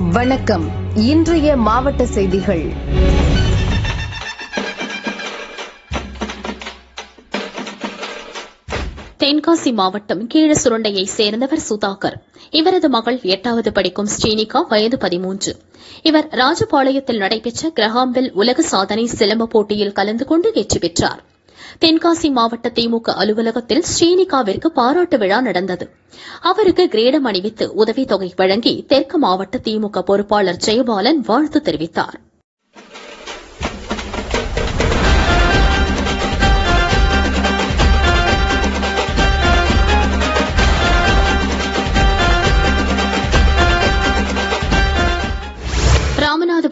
வணக்கம். இன்றைய மாவட்ட செய்திகள். தென்காசி மாவட்டம் கீழ சுரண்டையை சேர்ந்தவர் சுதாகர். இவரது மகள் எட்டாவது படிக்கும் ஸ்ரீனிகா வயது பதிமூன்று. இவர் ராஜபாளையத்தில் நடைபெற்ற கிரஹாம்பில் உலக சாதனை சிலம்ப போட்டியில் கலந்து கொண்டு வெற்றி பெற்றார். தென்காசி மாவட்ட திமுக அலுவலகத்தில் ஸ்ரீனிகாவிற்கு பாராட்டு விழா நடந்தது. அவருக்கு கிரேடம் அணிவித்து உதவித்தொகை வழங்கி தெற்கு மாவட்ட திமுக பொறுப்பாளர் ஜெயபாலன் வாழ்த்து தெரிவித்தார்.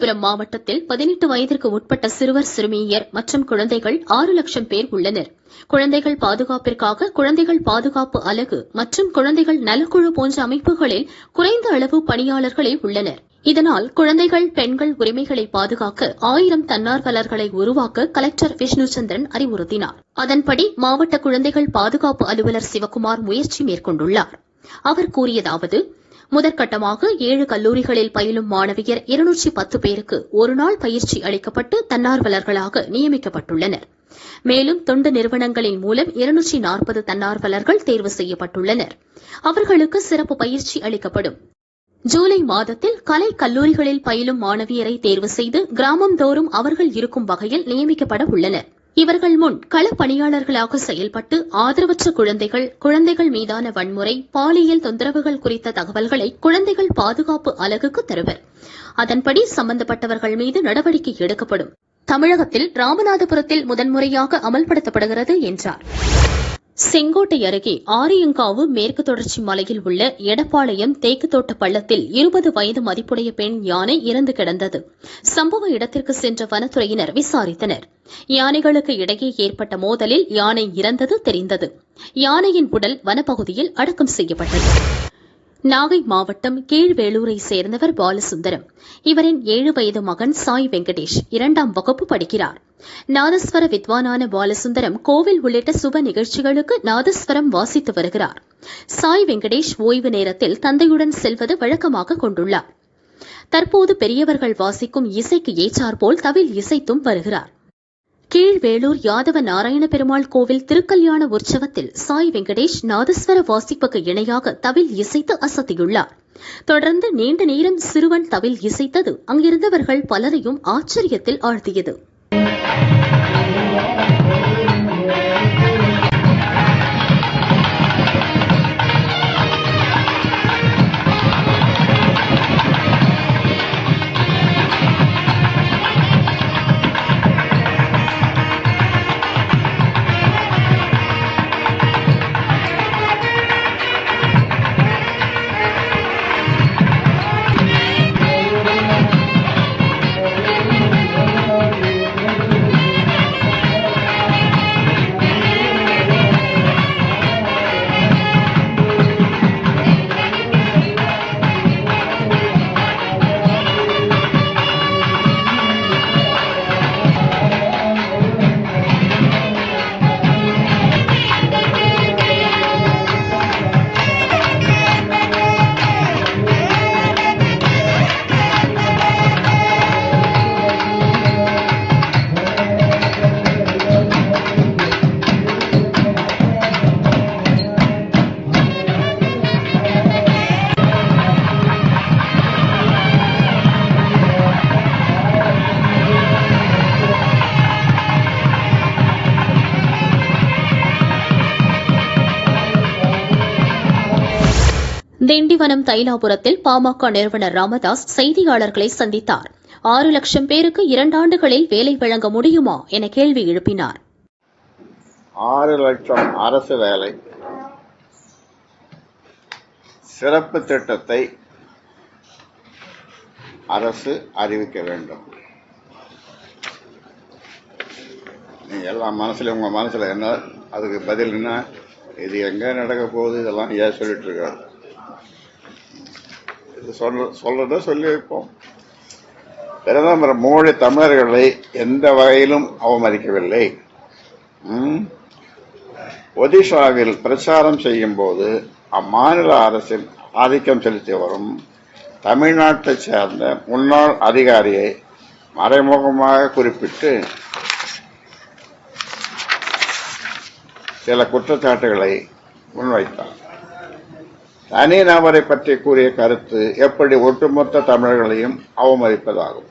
காஞ்சிபுரம் மாவட்டத்தில் பதினெட்டு வயதிற்கு உட்பட்ட சிறுவர் சிறுமியர் மற்றும் குழந்தைகள் ஆறு லட்சம் பேர் உள்ளனர். குழந்தைகள் பாதுகாப்பிற்காக குழந்தைகள் பாதுகாப்பு அலகு மற்றும் குழந்தைகள் நலக்குழு போன்ற அமைப்புகளில் குறைந்த அளவு பணியாளர்களே உள்ளனர். இதனால் குழந்தைகள் பெண்கள் உரிமைகளை பாதுகாக்க ஆயிரம் தன்னார்வலர்களை உருவாக்க கலெக்டர் விஷ்ணுச்சந்திரன் அறிவுறுத்தினார். அதன்படி மாவட்ட குழந்தைகள் பாதுகாப்பு அலுவலர் சிவக்குமார் முயற்சி மேற்கொண்டுள்ளார். அவர் கூறியதாவது முதற்கட்டமாக ஏழு கல்லூரிகளில் பயிலும் மாணவியர் இருநூற்றி பத்து பேருக்கு ஒருநாள் பயிற்சி அளிக்கப்பட்டு தன்னார்வலர்களாக நியமிக்கப்பட்டுள்ளனர். மேலும் தொண்டு நிறுவனங்களின் மூலம் இருநூற்றி நாற்பது தன்னார்வலர்கள் தேர்வு செய்யப்பட்டுள்ளனர். அவர்களுக்கு சிறப்பு பயிற்சி அளிக்கப்படும். ஜூலை மாதத்தில் கலை கல்லூரிகளில் பயிலும் மாணவியரை தேர்வு செய்து கிராமந்தோறும் அவர்கள் இருக்கும் வகையில் நியமிக்கப்பட உள்ளனர். இவர்கள் முன் களப்பணியாளர்களாக செயல்பட்டு ஆதரவற்ற குழந்தைகள் குழந்தைகள் மீதான வன்முறை பாலியல் தொந்தரவுகள் குறித்த தகவல்களை குழந்தைகள் பாதுகாப்பு அலகுக்கு தருவர். அதன்படி சம்பந்தப்பட்டவர்கள் மீது நடவடிக்கை எடுக்கப்படும். தமிழகத்தில் ராமநாதபுரத்தில் முதன்முறையாக அமல்படுத்தப்படுகிறது என்றார். செங்கோட்டை அருகே ஆரியங்காவு மேற்கு தொடர்ச்சி மலையில் உள்ள எடப்பாளையம் தேக்குத்தோட்ட பள்ளத்தில் இருபது வயது மதிப்புடைய பெண் யானை இறந்து கிடந்தது. சம்பவ இடத்திற்கு சென்ற வனத்துறையினர் விசாரித்தனர். யானைகளுக்கு இடையே ஏற்பட்ட மோதலில் யானை இறந்தது தெரிந்தது. யானையின் உடல் வனப்பகுதியில் அடக்கம் செய்யப்பட்டது. நாகை மாவட்டம் கீழ்வேலூரை சேர்ந்தவர் பாலசுந்தரம். இவரின் ஏழு வயது மகன் சாய் வெங்கடேஷ் இரண்டாம் வகுப்பு படிக்கிறார். நாதஸ்வர வித்வானான பாலசுந்தரம் கோவில் உள்ளிட்ட சுப நிகழ்ச்சிகளுக்கு நாதஸ்வரம் வாசித்து வருகிறார். சாய் வெங்கடேஷ் ஓய்வு நேரத்தில் தந்தையுடன் செல்வது வழக்கமாக கொண்டுள்ளார். தற்போது பெரியவர்கள் வாசிக்கும் இசைக்கு ஏற்றாற்போல் தவில் இசைத்தும் வருகிறார். கீழ்வேளூர் யாதவ நாராயண பெருமாள் கோவில் திருக்கல்யாண உற்சவத்தில் சாய் வெங்கடேஷ் நாதஸ்வர வாசிப்புக்கு இணையாக தவில் இசைத்து அசத்தியுள்ளார். தொடர்ந்து நீண்ட நேரம் சிறுவன் தவில் இசைத்தது அங்கிருந்தவர்கள் பலரையும் ஆச்சரியத்தில் ஆழ்த்தியது. திண்டிவனம் தைலாபுரத்தில் பாமக நிறுவனர் ராமதாஸ் செய்தியாளர்களை சந்தித்தார். ஆறு லட்சம் பேருக்கு இரண்டாண்டுகளில் வேலை வழங்க முடியுமா என கேள்வி எழுப்பினார். ஆறு லட்சம் அரசு வேலை. சிறப்பு திட்டத்தை அரசு அறிவிக்க வேண்டும். நீங்க எல்லாம் மனசுல உங்க மனசுல என்ன அதுக்கு பதில் என்ன இது எங்க நடக்க போகுது இதெல்லாம் ஏன் சொல்லிட்டு இருக்காரு? இது சொல்றத சொல்லி வைப்போம் பிரதமர் மோடி தமிழர்களை எந்த வகையிலும் அவமதிக்கவில்லை. ஒடிஷாவில் பிரச்சாரம் செய்யும் போது அம்மாநில அரசின் ஆதிக்கம் செலுத்தி வரும் தமிழ்நாட்டைச் சேர்ந்த முன்னாள் அதிகாரியை மறைமுகமாக குறிப்பிட்டு சில குற்றச்சாட்டுகளை முன்வைத்தார். தனிநபரை பற்றி கூறிய கருத்து எப்படி ஒட்டுமொத்த தமிழர்களையும் அவமதிப்பதாகும்.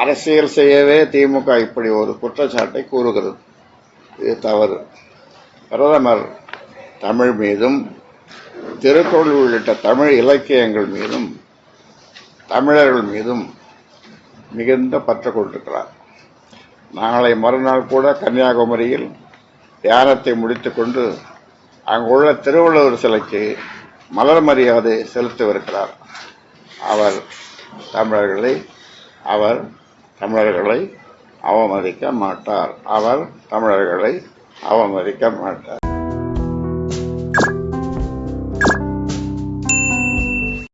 அரசியல் செய்யவே திமுக இப்படி ஒரு குற்றச்சாட்டை கூறுகிறது. இது தவறு. பிரதமர் தமிழ் மீதும் திருக்குறள் உள்ளிட்ட தமிழ் இலக்கியங்கள் மீதும் தமிழர்கள் மீதும் மிகுந்த பற்று கொண்டிருக்கிறார் நாளை மறுநாள் கூட கன்னியாகுமரியில் தியானத்தை முடித்துக்கொண்டு அங்குள்ள திருவள்ளுவர் சிலைக்கு மலர் மரியாதை செலுத்தவிருக்கிறார். அவர் தமிழர்களை அவர் தமிழர்களை அவமதிக்க மாட்டார். அவர் தமிழர்களை அவமதிக்க மாட்டார்.